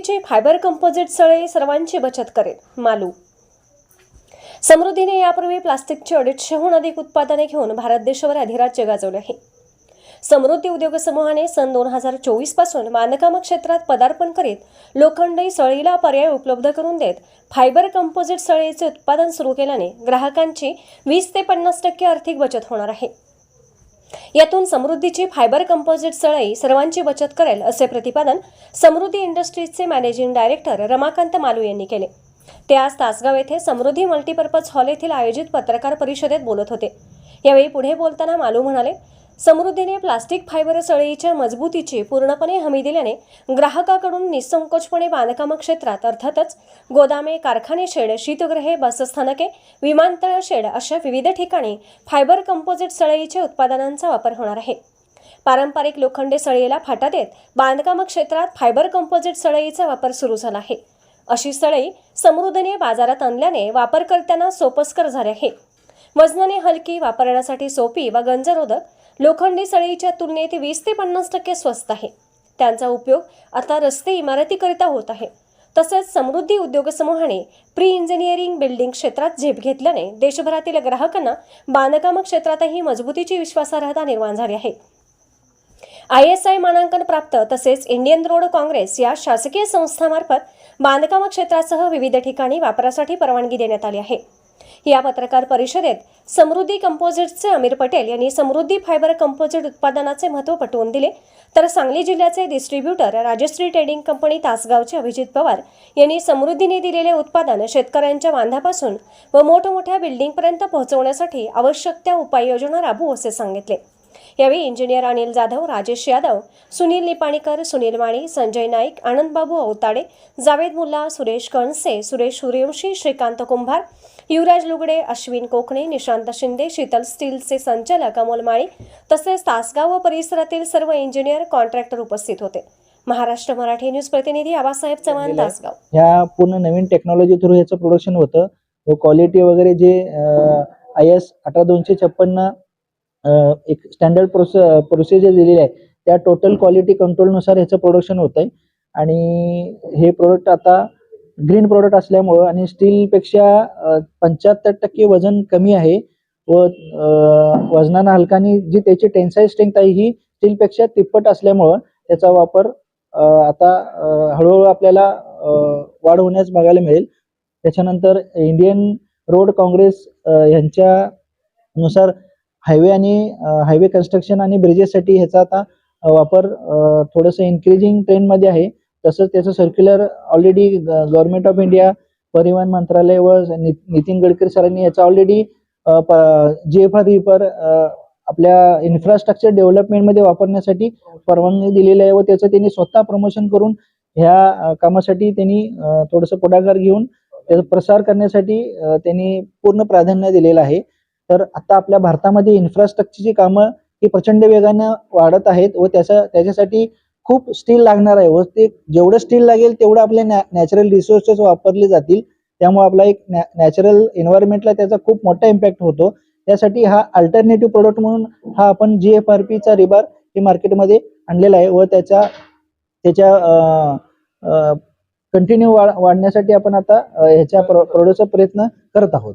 समृद्धीचे fibre composite सळे सर्वांची बचत करेल. मालू. समृद्धीने यापूर्वी प्लास्टिकची अडीचशेहून अधिक उत्पादने घेऊन भारत देशावर अधिराज्य गाजवले आहे. समृद्धी उद्योग समूहाने सन दोन हजार चोवीसपासून बांधकाम क्षेत्रात पदार्पण करीत लोखंडी सळीला पर्याय उपलब्ध करून देत फायबर कंपोजिट सळीचे उत्पादन सुरू केल्याने ग्राहकांची वीस ते पन्नास टक्के आर्थिक बचत होणार आहे. यातून समृद्धीची फायबर कंपोजिट सळई सर्वांची बचत करेल असे प्रतिपादन समृद्धी इंडस्ट्रीजचे मॅनेजिंग डायरेक्टर रमाकांत मालू यांनी केले. ते आज तासगाव येथे समृद्धी मल्टीपर्पज हॉल येथील आयोजित पत्रकार परिषदेत बोलत होते. यावेळी पुढे बोलताना मालू म्हणाले समृद्धीने प्लास्टिक फायबर सळईच्या मजबूतीची पूर्णपणे हमी दिल्याने ग्राहकाकडून निसंकोचपणे बांधकाम क्षेत्रात अर्थातच गोदामे कारखाने शेड शीतगृहे बसस्थानके विमानतळ शेड अशा विविध ठिकाणी फायबर कंपोजिट सळईच्या उत्पादनांचा वापर होणार आहे. पारंपरिक लोखंडी सळईला फाटा देत बांधकाम क्षेत्रात फायबर कंपोजिट सळईचा वापर सुरू झाला आहे. अशी सळई समृद्धीने बाजारात आणल्याने वापरकर्त्यांना सोपस्कर झाले आहे. वजनाने हलकी वापरण्यासाठी सोपी व गंजरोधक लोखंडी सळईच्या तुलनेत वीस ते पन्नास टक्के स्वस्त आहे. त्यांचा उपयोग आता रस्ते इमारतीकरिता होत आहे. तसेच समृद्धी उद्योग समूहाने प्री इंजिनिअरिंग बिल्डिंग क्षेत्रात झेप घेतल्याने देशभरातील ग्राहकांना बांधकाम क्षेत्रातही मजबूतीची विश्वासार्हता निर्माण झाली आहे. आय एस आय मानांकन प्राप्त तसेच इंडियन रोड काँग्रेस या शासकीय संस्थामार्फत बांधकाम क्षेत्रासह विविध ठिकाणी वापरासाठी परवानगी देण्यात आली आहे. या पत्रकार परिषदेत समृद्धी कंपोजिटचे अमीर पटेल यांनी समृद्धी फायबर कंपोजिट उत्पादनाचे महत्त्व पटवून दिले. तर सांगली जिल्ह्याचे डिस्ट्रीब्युटर राजश्री ट्रेडिंग कंपनी तासगावचे अभिजित पवार यांनी समृद्धीने दिलेले उत्पादन शेतकऱ्यांच्या बांधापासून व मोठमोठ्या बिल्डिंगपर्यंत पोहोचवण्यासाठी आवश्यक त्या उपाययोजना राबवू असे सांगितले. यावेळी इंजिनियर अनिल जाधव राजेश यादव सुनील निपाणीकर सुनील माळी संजय नाईक आनंदबाबू अवताडे जावेद मुल्ला सुरेश कणसे सुरेश सूर्यवंशी श्रीकांत कुंभार युवराज लुगडे अश्विन कोकणे निशांत शिंदे शीतल स्टीलचे संचालक अमोल माळी तसेच तासगाव व परिसरातील सर्व इंजिनियर कॉन्ट्रॅक्टर उपस्थित होते महाराष्ट्र मराठी न्यूज प्रतिनिधी आबासाहेब चव्हाण. तासगाव ह्या पूर्ण नवीन टेक्नॉलॉजी थ्रू ह्याचं प्रोडक्शन होतं व क्वालिटी वगैरे जे आय एस अठरा दोनशे छप्पन्न एक स्टँडर्ड प्रोसे प्रोसिजर दिलेली आहे. त्या टोटल क्वालिटी कंट्रोलनुसार ह्याचं प्रोडक्शन होत आहे आणि हे प्रोडक्ट आता ग्रीन प्रोडक्ट असल्यामुळं आणि स्टीलपेक्षा पंच्याहत्तर टक्के वजन कमी आहे व वजनानं हलकानी जी त्याची टेन्साईल स्ट्रेंथ आहे ही स्टीलपेक्षा तिप्पट असल्यामुळं त्याचा वापर आता हळूहळू आपल्याला वाढ होण्यास बघायला मिळेल. त्याच्यानंतर इंडियन रोड काँग्रेस अं, ह्यांच्यानुसार हायवे आणि हायवे कन्स्ट्रक्शन आणि ब्रिजेससाठी ह्याचा आता वापर थोडंसं इन्क्रीजिंग ट्रेंडमध्ये आहे. तसंच त्याचं circular already government of India परिवहन मंत्रालय व नितीन गडकरी सरांनी याचा ऑलरेडी जी एफ आर रिपर आपल्या इन्फ्रास्ट्रक्चर डेव्हलपमेंटमध्ये वापरण्यासाठी परवानगी दिलेली आहे व त्याचं त्यांनी स्वतः प्रमोशन करून ह्या कामासाठी त्यांनी थोडंसं पुढाकार घेऊन त्याचा प्रसार करण्यासाठी त्यांनी पूर्ण प्राधान्य दिलेलं आहे. तर आता आपल्या भारतामध्ये इन्फ्रास्ट्रक्चरची कामं ही प्रचंड वेगानं वाढत आहेत व त्याचा त्याच्यासाठी खूप स्टील लागणार आहे व ते जेवढं स्टील लागेल तेवढं आपले नॅचरल रिसोर्सेस वापरले जातील. त्यामुळे आपला एक नॅचरल एन्व्हायरमेंटला त्याचा खूप मोठा इम्पॅक्ट होतो. त्यासाठी हा अल्टरनेटिव्ह प्रोडक्ट म्हणून हा आपण जी एफ आर पीचा रिबार हे मार्केटमध्ये आणलेला आहे व त्याच्या त्याच्या कंटिन्यू वाढ वाढण्यासाठी आपण आता ह्याच्या ह्याच्या प्रोडक्टचा प्रयत्न करत आहोत.